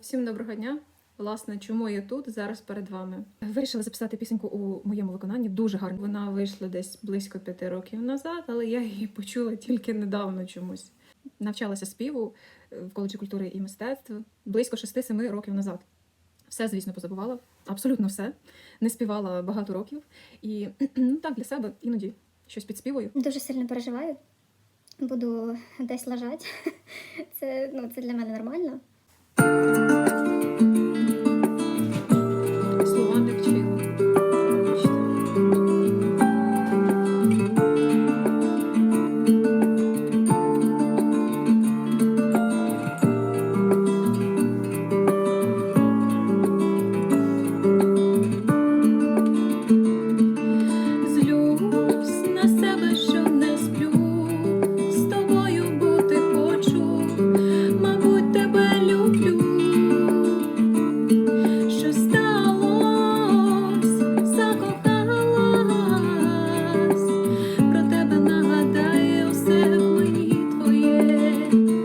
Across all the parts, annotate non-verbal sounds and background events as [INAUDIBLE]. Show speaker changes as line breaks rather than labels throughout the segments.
Всім доброго дня! Власне, чому я тут зараз перед вами? Вирішила записати пісеньку у моєму виконанні. Дуже гарно. Вона вийшла десь близько п'яти років назад, але я її почула тільки недавно чомусь. Навчалася співу в коледжі культури і мистецтв близько 6-7 років назад. Все, звісно, позабувала, абсолютно все. Не співала багато років і [CLEARS THROAT] ну, так для себе іноді щось підспівую.
Дуже сильно переживаю, буду десь лежати. [LAUGHS] Це ну це для мене нормально.
thank you Thank you.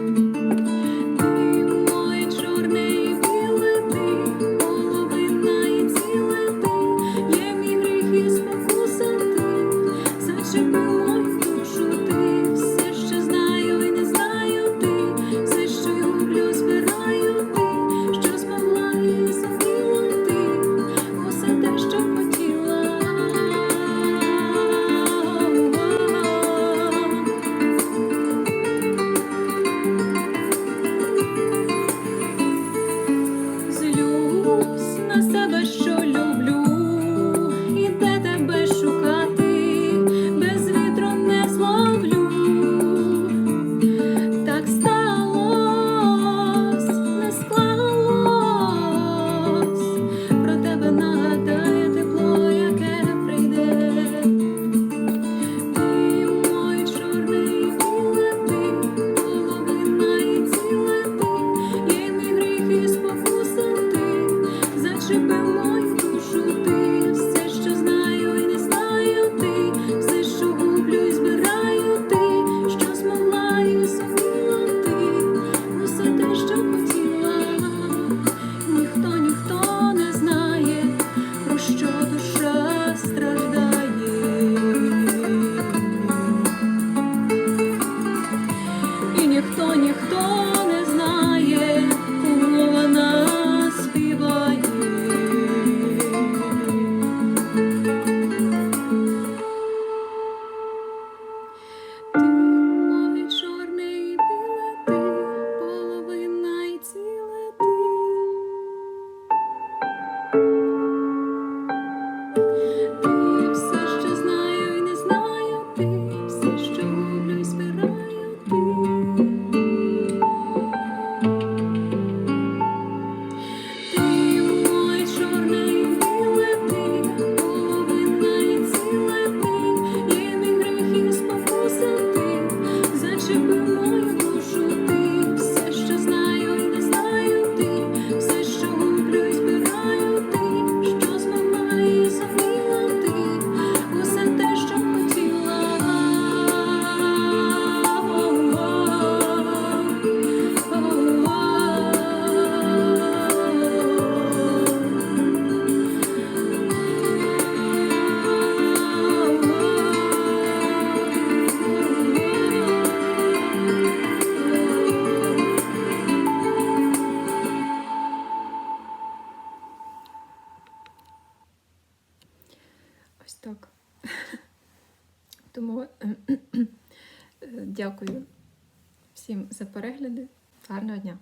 Тому [CLEARS THROAT] е, дякую всім за перегляди. Гарного дня!